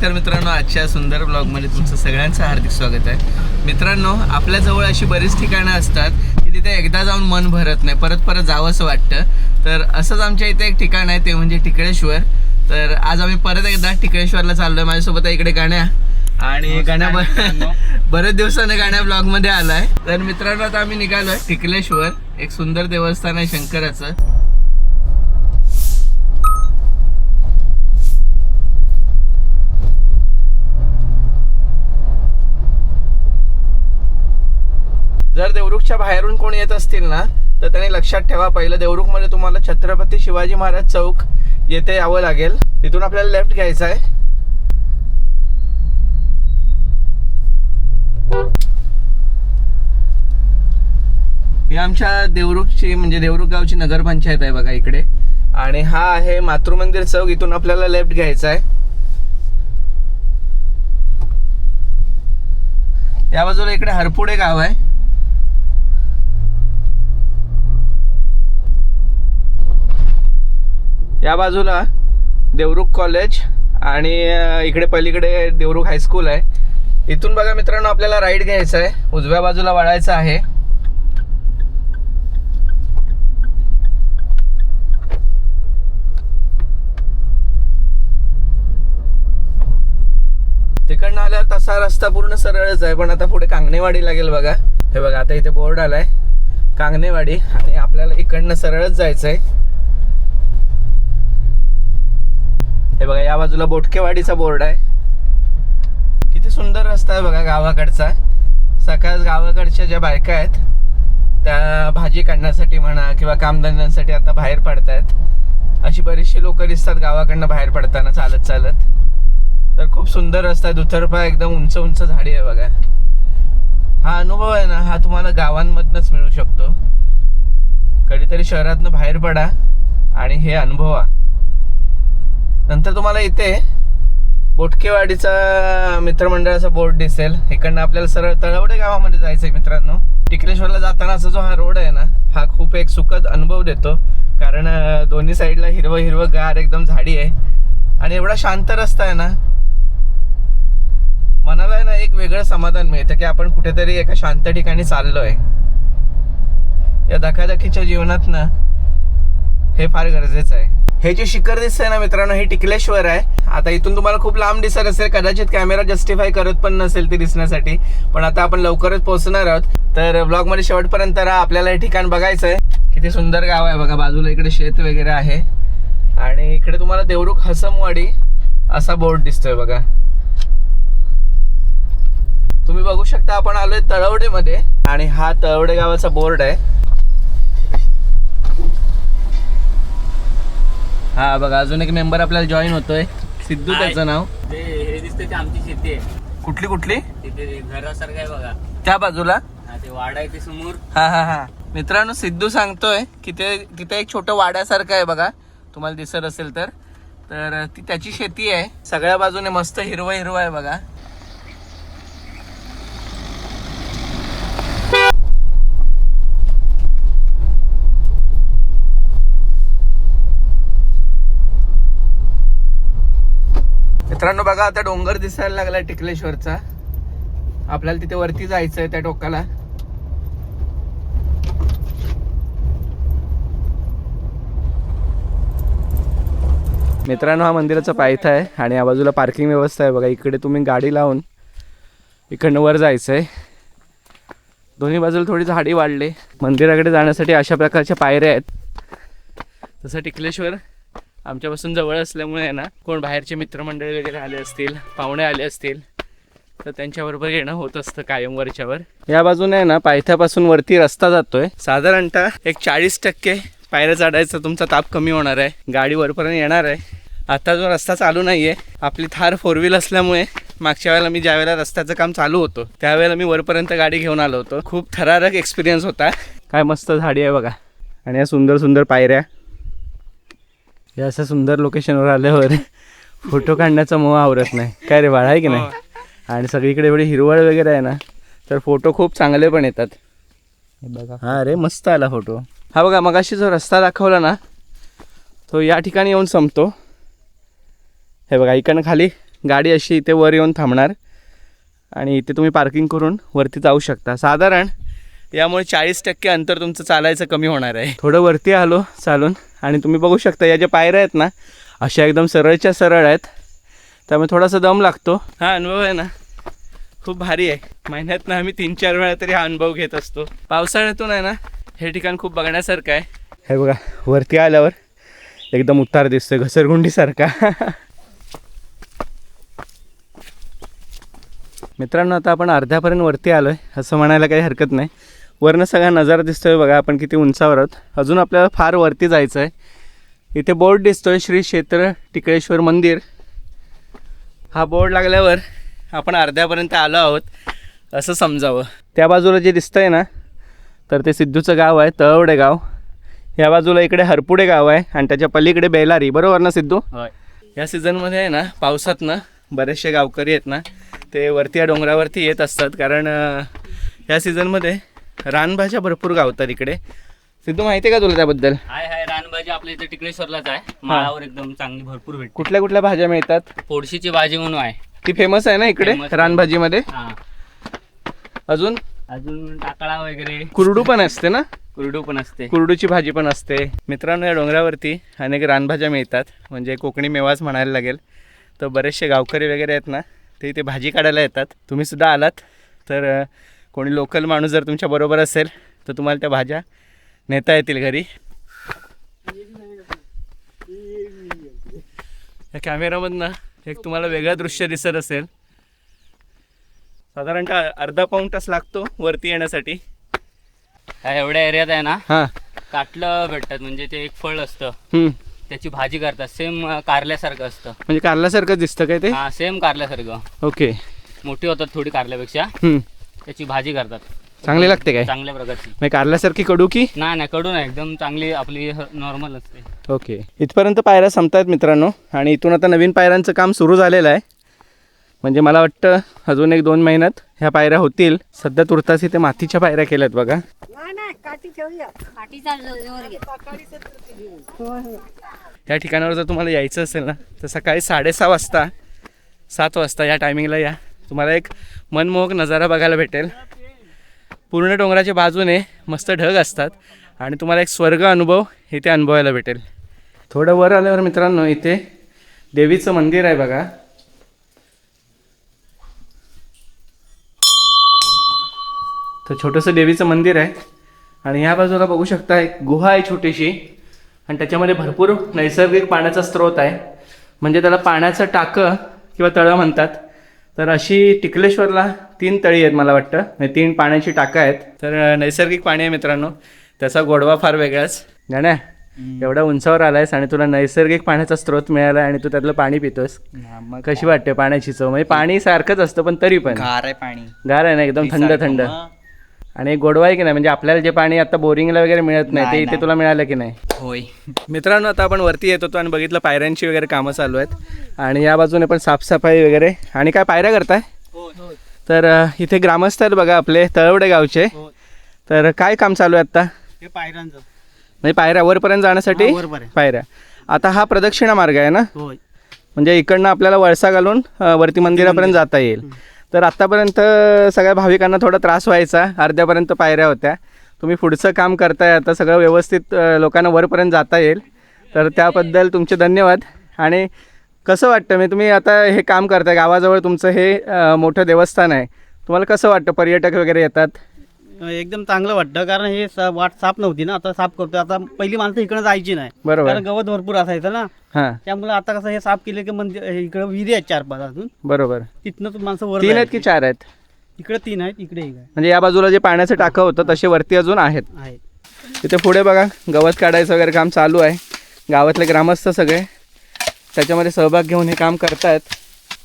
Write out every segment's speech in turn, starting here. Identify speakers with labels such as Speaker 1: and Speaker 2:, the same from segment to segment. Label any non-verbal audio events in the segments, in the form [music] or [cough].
Speaker 1: नमस्कार मित्रांनो आजच्या सुंदर ब्लॉगमध्ये तुमचं सगळ्यांचं हार्दिक स्वागत आहे. मित्रांनो आपल्याजवळ अशी बरीच ठिकाणं असतात की तिथे एकदा जाऊन मन भरत नाही परत परत जावं असं वाटतं. तर असंच आमच्या इथे एक ठिकाण आहे ते म्हणजे टिकळेश्वर. तर आज आम्ही परत एकदा टिकळेश्वरला चाललोय माझ्यासोबत आहे इकडे गाण्या. आणि गाण्या [laughs] बरेच दिवसाने गाण्या ब्लॉगमध्ये आलाय. तर मित्रांनो आता आम्ही निघालोय टिकलेश्वर एक सुंदर देवस्थान आहे शंकराचं. जर देवरुखच्या बाहेरून कोण येत असतील ना तर त्यांनी लक्षात ठेवा. पहिलं देवरुखमध्ये तुम्हाला छत्रपती शिवाजी महाराज चौक येथे यावं लागेल. तिथून आपल्याला लेफ्ट घ्यायचा आहे. ही आमच्या देवरुखची म्हणजे देवरुख गावची नगरपंचायत आहे बघा इकडे. आणि हा आहे मातृमंदिर चौक. इथून आपल्याला लेफ्ट घ्यायचा आहे. या बाजूला इकडे हरपुडे गाव आहे. या बाजूला देवरुख कॉलेज आणि इकडे पलीकडे देवरुख हायस्कूल आहे. इथून बघा मित्रांनो आपल्याला राईड घ्यायचं आहे उजव्या बाजूला वळायचं आहे. तिकडनं आल्या तसा रस्ता पूर्ण सरळच आहे पण आता पुढे कांगणेवाडी लागेल बघा. हे बघा आता इथे बोर्ड आलाय. कांगणेवाडी आणि आपल्याला इकडनं सरळच जायचंय. हे बघा या बाजूला बोटकेवाडीचा बोर्ड आहे. किती सुंदर रस्ता आहे बघा गावाकडचा. सकाळ गावाकडच्या ज्या बायका आहेत त्या भाजी काढण्यासाठी म्हणा किंवा कामधंद्यांसाठी आता बाहेर पडतायत. अशी बरीचशी लोक दिसतात गावाकडनं बाहेर पडताना चालत चालत. तर खूप सुंदर रस्ता आहे. दुतर्फा एकदम उंच उंच झाडी आहे बघा. हा अनुभव आहे ना हा तुम्हाला गावांमधनच मिळू शकतो. कधीतरी शहरातनं बाहेर पडा आणि हे अनुभवा. नंतर तुम्हाला इथे बोटकेवाडीचा मित्रमंडळाचा बोर्ड दिसेल. इकडनं आपल्याला सरळ तळवडे गावामध्ये जायचं आहे मित्रांनो. टिकलेश्वरला जातानाचा जो हा रोड आहे ना हा खूप एक सुखद अनुभव देतो. कारण दोन्ही साईडला हिरवं हिरवं गार एकदम झाडी आहे. आणि एवढा शांत रस्ता आहे ना मनाला आहे ना एक वेगळं समाधान मिळतं की आपण कुठेतरी एका शांत ठिकाणी चाललोय. या धकाधकीच्या जीवनात ना हे फार गरजेचं आहे. हे जे शिखर दिसतंय ना मित्रांनो हे टिकलेश्वर आहे आता इथून तुम्हाला खूप लांब दिसत असेल कदाचित कॅमेरा जस्टिफाय करत पण नसेल ते दिसण्यासाठी. पण आता आपण लवकरच पोहोचणार आहोत. तर ब्लॉगमध्ये शेवटपर्यंत राहा. आपल्याला हे ठिकाण बघायचं आहे किती सुंदर गाव आहे बघा. बाजूला इकडे शेत वगैरे आहे. आणि इकडे तुम्हाला देवरुख हसमवाडी असा बोर्ड दिसतोय बघा. तुम्ही बघू शकता आपण आलोय तळवडेमध्ये. आणि हा तळवडे गावाचा बोर्ड आहे. हा बघा अजून एक मेंबर आपल्याला जॉईन होतोय. सिद्धू. त्याचं नाव.
Speaker 2: ते हे दिसते ते आमची शेती आहे.
Speaker 1: कुठली कुठली?
Speaker 2: तिथे घरासारखं आहे बघा.
Speaker 1: त्या बाजूला?
Speaker 2: हा, ते वाडा आहे ते समोर.
Speaker 1: हा हा हा. मित्रांनो सिद्धू सांगतोय की ते तिथे एक छोटं वाड्यासारखं आहे बघा. तुम्हाला दिसत असेल तर. तर ती त्याची शेती आहे. सगळ्या बाजूने मस्त हिरवं हिरवं आहे बघा. मित्रांनो बघा आता डोंगर दिसायला लागला टिकलेश्वरचा. आपल्याला तिथे वरती जायचंय त्या टोकाला. मित्रांनो हा मंदिराचा पायथा आहे आणि या बाजूला पार्किंग व्यवस्था आहे. बघा इकडे तुम्ही गाडी लावून इकडनं वर जायचं आहे दोन्ही बाजूला थोडी झाडी वाढली. मंदिराकडे जाण्यासाठी अशा प्रकारच्या पायऱ्या आहेत. तसं टिकलेश्वर आमच्यापासून जवळ असल्यामुळे आहे ना कोण बाहेरचे मित्रमंडळी वगैरे आले असतील पाहुणे आले असतील तर त्यांच्याबरोबर येणं होत असतं कायम वरच्यावर. या बाजूने आहे ना पायथ्यापासून वरती रस्ता जातोय. साधारणतः एक चाळीस टक्के पायऱ्या चढायचा तुमचा ताप कमी होणार आहे. गाडी वरपर्यंत येणार आहे. आता जो रस्ता चालू नाही आहे आपली थार फोर व्हील असल्यामुळे मागच्या वेळेला मी ज्या वेळेला रस्त्याचं काम चालू होतं त्यावेळेला मी वरपर्यंत गाडी घेऊन आलो होतो. खूप थरारक एक्सपिरियन्स होता. काय मस्त झाडी आहे बघा. आणि या सुंदर सुंदर पायऱ्या. या असं सुंदर लोकेशनवर आल्यावर फोटो काढण्याचा मोह आवरत नाही. काय रे बाळा आहे की नाही? आणि सगळीकडे एवढी हिरवळ वगैरे आहे ना तर फोटो खूप चांगले पण येतात. हे बघा. हा रे मस्त आला फोटो हा बघा मगाशी जो रस्ता दाखवला ना तो या ठिकाणी येऊन संपतो. हे बघा इकडनं खाली गाडी अशी इथे वर येऊन थांबणार. आणि इथे तुम्ही पार्किंग करून वरती जाऊ शकता. साधारण यामुळे चाळीस टक्के अंतर तुमचं चालायचं कमी होणार आहे. थोडं वरती आलो चालून आणि तुम्ही बघू शकता या ज्या पायऱ्या आहेत ना अशा एकदम सरळच्या सरळ आहेत. त्यामुळे थोडासा दम लागतो. हा अनुभव आहे ना? खूप भारी आहे. महिन्यातनं आम्ही तीन चार वेळा तरी हा अनुभव घेत असतो. पावसाळ्यातून आहे ना हे ठिकाण खूप बघण्यासारखं आहे. हे बघा वरती आल्यावर एकदम उतार दिसतोय घसरगुंडीसारखा. मित्रांनो आता आपण अर्ध्यापर्यंत वरती आलो आहे असं म्हणायला काही हरकत नाही. वरनं सगळा नजारा दिसतोय बघा आपण किती उंचावर आहोत. अजून आपल्याला फार वरती जायचं आहे इथे बोर्ड दिसतोय श्री क्षेत्र टिकळेश्वर मंदिर. हा बोर्ड लागल्यावर आपण अर्ध्यापर्यंत आलो आहोत असं समजावं. त्या बाजूला जे दिसतंय ना तर ते सिद्धूचं गाव आहे तळवडे गाव. या बाजूला इकडे हरपुडे गाव आहे आणि त्याच्या पलीकडे बेलारी. बरोबर ना सिद्धू?
Speaker 2: होय.
Speaker 1: या सीझनमध्ये आहे ना पावसातनं बरेचसे गावकरी आहेत ना ते वरती या डोंगरावरती येत असतात. कारण या सीझनमध्ये रानभाज्या भरपूर गावतात इकडे. सिद्धू माहिती आहे का तुला त्याबद्दल?
Speaker 2: हाय हाय रानभाजी आपल्या इथे टिकळेश्वरलाच आहे. माळावर एकदम चांगली भरपूर भेटते.
Speaker 1: कुठल्या कुठल्या भाज्या मिळतात?
Speaker 2: पोडशीची भाजी म्हणून आहे.
Speaker 1: ती फेमस आहे ना इकडे
Speaker 2: Famous.
Speaker 1: रानभाजीमध्ये?
Speaker 2: हा.
Speaker 1: अजून?
Speaker 2: अजून टाकळा वगैरे.
Speaker 1: कुरडू पण असते ना?
Speaker 2: कुरडू पण असते.
Speaker 1: कुरडूची भाजी पण असते. मित्रांनो या डोंगरावरती अनेक रानभाज्या मिळतात. म्हणजे कोकणी मेवाच म्हणायला लागेल. तर बरेचसे गावकरी वगैरे आहेत ना ते इथे भाजी काढायला येतात. तुम्ही सुद्धा आलात. तर अ, कोणी लोकल माणूस जर तुमच्या बरोबर असेल तर तुम्हाला त्या भाज्या नेता येतील घरी. या कॅमेरामधनं एक तुम्हाला वेगळं दृश्य दिसत असेल. साधारणतः अर्धा पाऊण तास लागतो वरती येण्यासाठी.
Speaker 2: ह्या एवढ्या एरियात आहे ना
Speaker 1: हां.
Speaker 2: काटलं भेटतात म्हणजे ते एक फळ असतं. त्याची भाजी करतात सेम कारल्यासारखं असतं.
Speaker 1: म्हणजे कारल्यासारखं दिसतं काय ते?
Speaker 2: हा सेम कारल्यासारखं.
Speaker 1: ओके.
Speaker 2: मोठी होतात थोडी कारल्यापेक्षा. त्याची भाजी करतात.
Speaker 1: चांगली लागते काय?
Speaker 2: चांगल्या प्रकारची.
Speaker 1: म्हणजे कारल्यासारखी कडू की?
Speaker 2: नाही नाही कडू नाही एकदम चांगली आपली नॉर्मल असते.
Speaker 1: ओके. इथपर्यंत पायऱ्या संपतायत मित्रांनो आणि इथून आता नवीन पायऱ्यांचं काम सुरू झालेलं आहे. म्हणजे मला वाटतं अजून एक दोन महिन्यात ह्या पायऱ्या होतील. सध्या तुर्तास इथे मातीच्या पायऱ्या केल्यात बघा. या ठिकाणावर जर तुम्हाला यायचं असेल ना तर सकाळी साडेसहा वाजता सात वाजता या टायमिंगला या. तुम्हाला एक मनमोहक नजारा बघायला भेटेल. पूर्ण डोंगराच्या बाजूने मस्त ढग असतात आणि तुम्हाला एक स्वर्ग अनुभव इथे अनुभवायला भेटेल. थोडं वर आल्यावर मित्रांनो इथे देवीचं मंदिर आहे बघा. तर छोटंसं देवीचं मंदिर आहे. आणि ह्या बाजूला बघू शकता एक गुहा आहे छोटीशी. आणि त्याच्यामध्ये भरपूर नैसर्गिक पाण्याचा स्रोत आहे. म्हणजे त्याला पाण्याचं टाकं किंवा तळं म्हणतात. तर अशी टिकलेश्वरला तीन तळी आहेत मला वाटतं. म्हणजे तीन पाण्याची टाकं आहेत. तर नैसर्गिक पाणी आहे मित्रांनो. त्याचा गोडवा फार वेगळाच. जाण्या एवढ्या उंचावर आलायस आणि तुला नैसर्गिक पाण्याचा स्रोत मिळाला आणि तू त्यातलं पाणी पितोस. कशी वाटते पाण्याची चव? म्हणजे पाणी सारखंच असतं पण तरी पण.
Speaker 3: गार आहे पाणी.
Speaker 1: गार आहे ना एकदम थंड थंड. आणि गोडवा आहे की नाही? म्हणजे आपल्याला जे पाणी आता बोरिंगला वगैरे मिळत नाही ते इथे. तुला मिळालं की नाही?
Speaker 3: होय.
Speaker 1: मित्रांनो आता आपण वरती येत होतो आणि बघितलं पायऱ्यांची वगैरे कामं चालू आहेत. आणि या बाजूने पण साफसफाई वगैरे. आणि काय पायऱ्या करताय? तर इथे ग्रामस्थ आहेत बघा आपले तळवडे गावचे. तर काय काम चालू आहे आता
Speaker 3: हे पायऱ्यांचं.
Speaker 1: म्हणजे पायऱ्या वरपर्यंत जाण्यासाठी. पायऱ्या. आता हा प्रदक्षिणा मार्ग आहे ना?
Speaker 3: होय.
Speaker 1: म्हणजे इकडनं आपल्याला वळसा घालून वरती मंदिरापर्यंत जाता येईल. तर आत्तापर्यंत सगळ्या भाविकांना थोडा त्रास व्हायचा. अर्ध्यापर्यंत पायऱ्या होत्या. तुम्ही पुढचं काम करताय आता सगळं व्यवस्थित लोकांना वरपर्यंत जाता येईल. तर त्याबद्दल तुमचे धन्यवाद. आणि कसं वाटतं मी तुम्ही आता हे काम करताय गावाजवळ तुमचं हे मोठं देवस्थान आहे. तुम्हाला कसं वाटतं पर्यटक वगैरे येतात?
Speaker 3: एकदम चांगलं वाटतं. कारण हे स- वाट साफ नव्हती ना. आता साफ करतोय. आता पहिली माणसं इकडे जायची नाही.
Speaker 1: बरोबर.
Speaker 3: कारण गवत भरपूर असायचं ना.
Speaker 1: हां.
Speaker 3: त्यामुळे आता कसं हे साफ केलं की मंदिर इकडे विहिरी आहेत चार पाच अजून.
Speaker 1: बरोबर.
Speaker 3: तिथनं तू माणसं वर
Speaker 1: तीन आहेत की. चार आहेत?
Speaker 3: इकडे तीन आहेत इकडे एक आहे.
Speaker 1: म्हणजे या बाजूला जे पाण्याचं टाकं होतं तसे वरती अजून आहेत.
Speaker 3: आहे.
Speaker 1: तिथे पुढे बघा गवत काढायचं वगैरे काम चालू आहे. गावातले ग्रामस्थ सगळे त्याच्यामध्ये सहभाग घेऊन हे काम करतायत.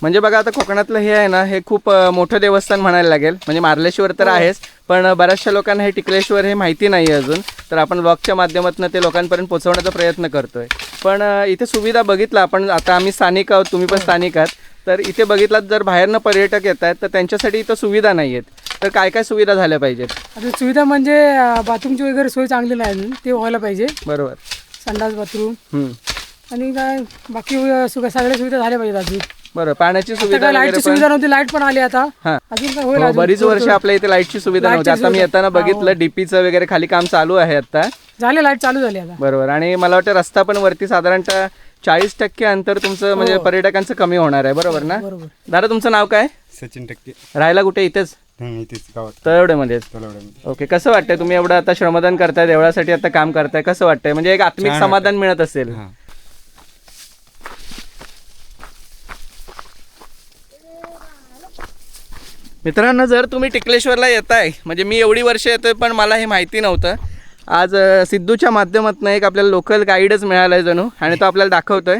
Speaker 1: म्हणजे बघा आता कोकणातलं हे आहे ना हे खूप मोठं देवस्थान म्हणायला लागेल. म्हणजे मार्लेश्वर तर आहेच पण बऱ्याचशा लोकांना हे टिकलेश्वर हे माहिती नाही आहे अजून. तर आपण ब्लॉगच्या माध्यमातून ते लोकांपर्यंत पोहोचवण्याचा प्रयत्न करतोय. पण इथे सुविधा बघितलं आपण आता आम्ही स्थानिक आहोत तुम्ही पण स्थानिक आहात. तर इथे बघितलात जर बाहेरनं पर्यटक येत आहेत तर त्यांच्यासाठी इथं सुविधा नाही आहेत तर काय काय सुविधा झाल्या पाहिजेत?
Speaker 4: आता सुविधा म्हणजे बाथरूमची वगैरे सोय चांगली नाही अजून. ते व्हायला पाहिजे.
Speaker 1: बरोबर.
Speaker 4: संडास बाथरूम. आणि काय बाकी सगळ्या सुविधा झाल्या पाहिजेत अजून.
Speaker 1: बरं पाण्याची सुविधा
Speaker 4: लाईटची
Speaker 1: वगैरे पण
Speaker 4: सुविधा नव्हती लाइट पण आली आता.
Speaker 1: हा.
Speaker 4: अजून काय होईल
Speaker 1: हो,
Speaker 4: अजून.
Speaker 1: बरीच वर्ष आपल्या इथे लाईटची सुविधा नव्हती. आता मी येताना बघितलं डीपीचं वगैरे खाली काम चालू आहे आता.
Speaker 4: झाले लाइट चालू झाली आता.
Speaker 1: बरोबर. आणि मला वाटतं रस्ता पण वरती साधारणतः चाळीस टक्के अंतर तुमचं म्हणजे पर्यटकांचं कमी होणार आहे. बरोबर ना?
Speaker 4: बरोबर.
Speaker 1: दादा तुमचं नाव काय?
Speaker 5: सचिन टक्के.
Speaker 1: राहायला कुठे? इथेच?
Speaker 5: हं, इथेच गावात.
Speaker 1: तळवडेमध्ये.
Speaker 5: तलावड्यामध्ये
Speaker 1: ओके कसं वाटतंय? तुम्ही एवढं आता श्रमदान करताय देवळासाठी आता काम करताय. कसं वाटतंय? म्हणजे एक आत्मिक समाधान मिळत असेल.
Speaker 5: हां.
Speaker 1: मित्रांनो जर तुम्ही टिकलेश्वरला येताय म्हणजे मी एवढी वर्ष येतोय पण मला हे माहिती नव्हतं. आज सिद्धूच्या माध्यमातून एक आपल्याला लोकल गाईडच मिळालाय जणू आणि तो आपल्याला दाखवतोय.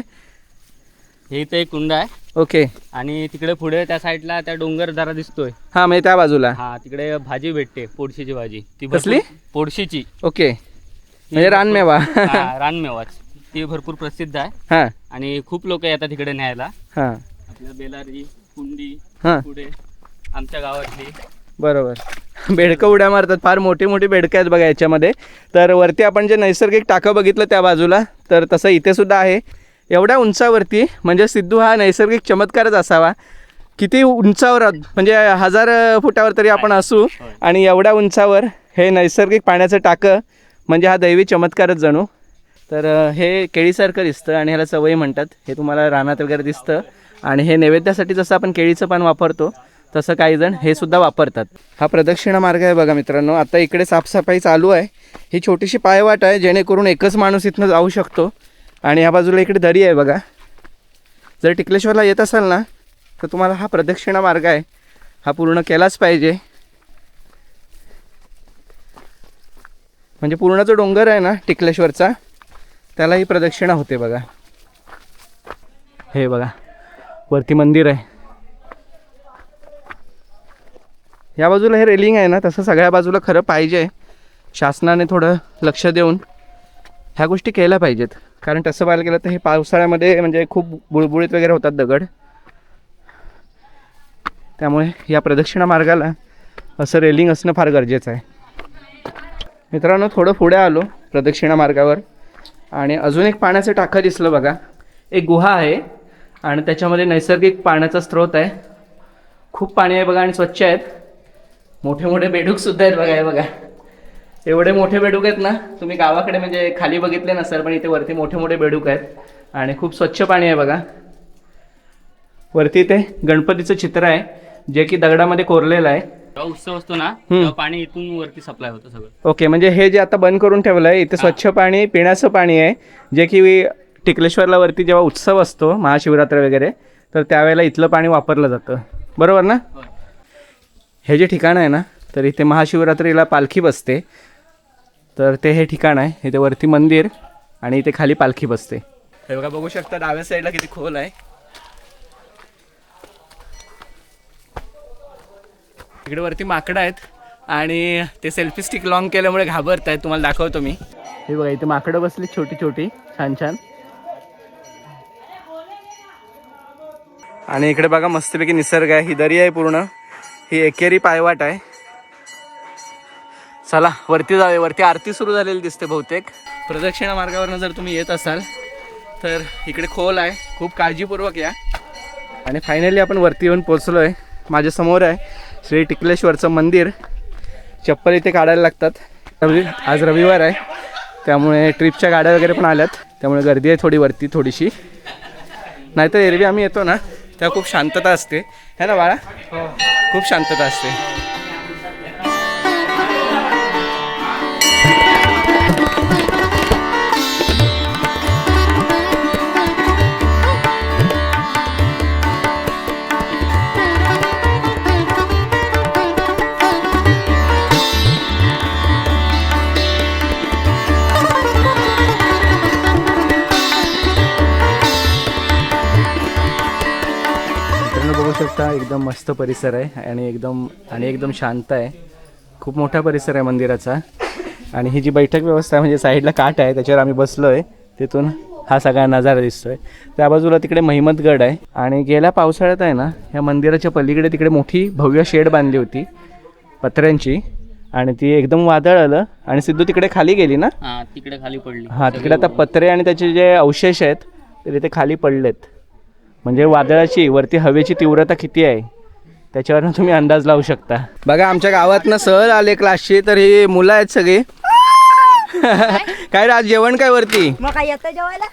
Speaker 2: हे इथे एक कुंड आहे.
Speaker 1: ओके.
Speaker 2: आणि तिकडे पुढे त्या साईडला त्या डोंगर जरा दिसतोय.
Speaker 1: हां म्हणजे त्या बाजूला.
Speaker 2: हा तिकडे भाजी भेटते पोडशीची भाजी. ती
Speaker 1: कसली?
Speaker 2: पोडशीची.
Speaker 1: ओके. म्हणजे रानमेवा [laughs]
Speaker 2: रानमेवाच ती भरपूर प्रसिद्ध आहे.
Speaker 1: हां.
Speaker 2: आणि खूप लोक येतात तिकडे न्यायला.
Speaker 1: हां.
Speaker 2: आपल्या बेलारी कुंडी
Speaker 1: हां.
Speaker 2: पुढे. आमच्या गावातली.
Speaker 1: बरोबर. बेडकं उड्या मारतात. फार मोठी मोठी बेडकं आहेत बघा याच्यामध्ये. तर वरती आपण जे नैसर्गिक टाकं बघितलं त्या बाजूला तर तसं इथे सुद्धा आहे. एवढ्या उंचावरती म्हणजे सिद्धू हा नैसर्गिक चमत्कारच असावा. किती उंचावर म्हणजे हजार फुटावर तरी आपण असू आणि एवढ्या उंचावर हे नैसर्गिक पाण्याचं टाकं म्हणजे हा दैवी चमत्कारच जणू. तर हे केळीसारखं दिसतं आणि ह्याला सवयी म्हणतात. हे तुम्हाला रानात वगैरे दिसतं. आणि हे नैवेद्यासाठी जसं आपण केळीचं पान वापरतो तसं काही जण हे सुद्धा वापरतात. हा प्रदक्षिणा मार्ग आहे बघा मित्रांनो. आता इकडे साफसफाई चालू आहे. ही छोटीशी पायवाट आहे जेणेकरून एकच माणूस इथनं जाऊ शकतो. आणि ह्या बाजूला इकडे दरी आहे बघा. जर टिकलेश्वरला येत असाल ना तर तुम्हाला हा प्रदक्षिणा मार्ग आहे. हा पूर्ण केलाच पाहिजे. म्हणजे पूर्ण जो डोंगर आहे ना टिकलेश्वरचा त्याला ही प्रदक्षिणा होते बघा. हे बघा. वरती मंदिर आहे. या बाजूला हे रेलिंग आहे ना तसं सगळ्या बाजूला खरं पाहिजे. शासनाने थोडं लक्ष देऊन ह्या गोष्टी केल्या पाहिजेत. कारण तसं पाहायला गेलं तर हे पावसाळ्यामध्ये म्हणजे खूप बुळबुळीत वगैरे होतात दगड. त्यामुळे या प्रदक्षिणा मार्गाला असं रेलिंग असणं फार गरजेचं आहे. मित्रांनो थोडं पुढे आलो प्रदक्षिणा मार्गावर. आणि अजून एक पाण्याचं टाकं दिसलं बघा. एक गुहा आहे आणि त्याच्यामध्ये नैसर्गिक पाण्याचा स्रोत आहे. खूप पाणी आहे बघा आणि स्वच्छ आहेत. मोठे मोठे बेडूक सुद्धा आहेत बघा हे बघा. एवढे मोठे बेडूक आहेत ना तुम्ही गावाकडे म्हणजे खाली बघितले नसाल पण इथे वरती मोठे मोठे बेडूक आहेत. आणि खूप स्वच्छ पाणी आहे बघा. वरती इथे गणपतीचं चित्र आहे जे की दगडामध्ये कोरलेलं आहे.
Speaker 2: उत्सव असतो ना पाणी इथून वरती सप्लाय होतं सगळं.
Speaker 1: ओके म्हणजे हे जे आता बंद करून ठेवलं आहे इथे स्वच्छ पाणी पिण्याचं पाणी आहे जे की टिकलेश्वरला वरती जेव्हा उत्सव असतो महाशिवरात्र वगैरे तर त्यावेळेला इथलं पाणी वापरलं जातं. बरोबर ना. हे जे ठिकाण आहे ना तर इथे महाशिवरात्रीला पालखी बसते. तर ते हे ठिकाण आहे. इथे वरती मंदिर आणि इथे खाली पालखी बसते. हे बघा बघू शकता डाव्या साईडला किती खोल आहे. इकडे वरती माकडं आहेत आणि ते सेल्फी स्टिक लॉंग केल्यामुळे घाबरत आहेत तुम्हाला दाखवतो मी. हे बघा इथे माकडं बसली छोटी छोटी छान छान. आणि इकडे बघा मस्तपैकी निसर्ग आहे. ही दरी आहे पूर्ण. ही एकेरी पायवाट आहे. चला वरती जावे वरती आरती सुरू झालेली दिसते बहुतेक. प्रदक्षिणा मार्गावरनं जर तुम्ही येत असाल तर इकडे खोल आहे. खूप काळजीपूर्वक या. आणि फायनली आपण वरती येऊन पोचलो आहे माझ्यासमोर आहे श्री टिकलेश्वरचं मंदिर. चप्पल इथे काढायला लागतात. रवि आज रविवार आहे. त्यामुळे ट्रिपच्या गाड्या वगैरे पण आल्यात. त्यामुळे गर्दी आहे थोडी वरती थोडीशी. नाहीतर एरवी आम्ही येतो ना. तेव्हा खूप शांतता असते. है ना बाळा? हो. खूप शांतता असते. मित्रांनो बघू शकता एकदम मस्त परिसर आहे आणि एकदम आणि एकदम शांत आहे. खूप मोठा परिसर आहे मंदिराचा. आणि ही जी बैठक व्यवस्था आहे म्हणजे साईडला काट आहे त्याच्यावर आम्ही बसलो आहे तिथून हा सगळा नजारा दिसतोय. त्या बाजूला तिकडे महिमतगड आहे. आणि गेल्या पावसाळ्यात आहे ना या मंदिराच्या पलीकडे तिकडे मोठी भव्य शेड बांधली होती पत्र्यांची. आणि ती एकदम वादळ आलं आणि सिद्धू तिकडे खाली गेली ना?
Speaker 2: तिकडे खाली पडली.
Speaker 1: हां तिकडे आता पत्रे आणि त्याचे जे अवशेष आहेत ते तिथे खाली पडलेत. म्हणजे वादळाची वरती हवेची तीव्रता किती आहे? त्याच्यावरनं तुम्ही अंदाज लावू शकता. बघा आमच्या गावातनं सहल आले क्लासची तर ही मुलं आहेत सगळी. [laughs] काय रे आज जेवण काय वरती?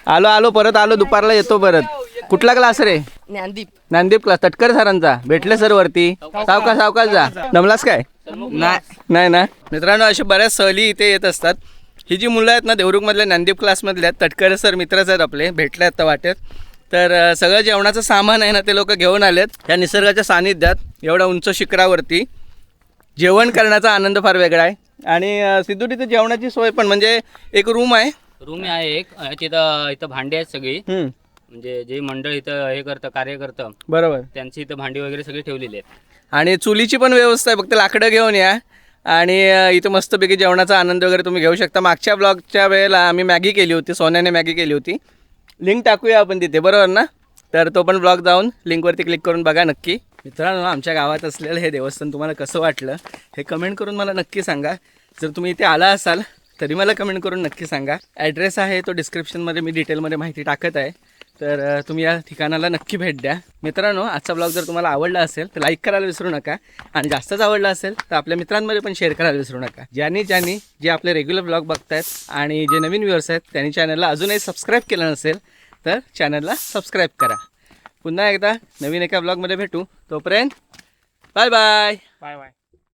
Speaker 1: आलो आलो परत आलो दुपारला येतो परत. कुठला क्लास रे?
Speaker 6: ज्ञानदीप.
Speaker 1: ज्ञानदीप क्लास तटकर सरांचा. भेटले सर वरती. सावकाश सावकाश जा. नमलास काय? नाही. ना? मित्रांनो अशा बऱ्याच सहली इथे येत असतात. ही जी मुलं आहेत ना देवरुखमधल्या ज्ञानदीप क्लासमधल्या आहेत तटकर सर मित्रच आहेत आपले. भेटले आहेत वाटेत. तर सगळं जेवणाचं सामान आहे ना ते लोक घेऊन आलेत. या निसर्गाच्या सानिध्यात एवढ्या उंच शिखरावरती. जेवण करण्याचा आनंद फार वेगळा आहे. आणि अं, सिद्धू तिथे जेवणाची सोय पण म्हणजे एक रूम आहे.
Speaker 2: रूम आहे एक. तिथं इथं भांडी आहेत सगळी. म्हणजे जे मंडळ इथं हे करतं कार्य करतं
Speaker 1: बरोबर.
Speaker 2: त्यांची इथं भांडी वगैरे सगळी ठेवलेली आहेत.
Speaker 1: आणि चुलीची पण व्यवस्था आहे. फक्त लाकडं घेऊन या. आणि इथं मस्तपैकी जेवणाचा आनंद वगैरे तुम्ही घेऊ शकता. मागच्या ब्लॉगच्या वेळेला आम्ही मॅगी केली होती. सोन्याने मॅगी केली होती. लिंक टाकूया आपण तिथे बरोबर ना? तर तो पण ब्लॉग जाऊन लिंकवरती क्लिक करून बघा नक्की. मित्रांनो आमच्या गावात असलेलं हे देवस्थान तुम्हाला कसं वाटलं हे कमेंट करून मला नक्की सांगा. जर तुम्ही इथे आला असाल तरी मला कमेंट करून नक्की सांगा. ॲड्रेस आहे तो डिस्क्रिप्शनमध्ये मी डिटेलमध्ये माहिती टाकत आहे. तर तुम्ही या ठिकाणाला नक्की भेट द्या. मित्रांनो आजचा ब्लॉग जर तुम्हाला आवडला असेल तर लाईक करायला विसरू नका. आणि जास्तच आवडला असेल तर आपल्या मित्रांमध्ये पण शेअर करायला विसरू नका. ज्यांनी ज्यांनी जे आपले रेग्युलर ब्लॉग बघतायत आणि जे नवीन व्ह्युअर्स आहेत त्यांनी चॅनलला अजूनही सबस्क्राईब केलं नसेल तर चॅनलला सबस्क्राईब करा. पुन्हा एकदा नवीन एका ब्लॉगमध्ये भेटू. तोपर्यंत बाय बाय
Speaker 3: बाय बाय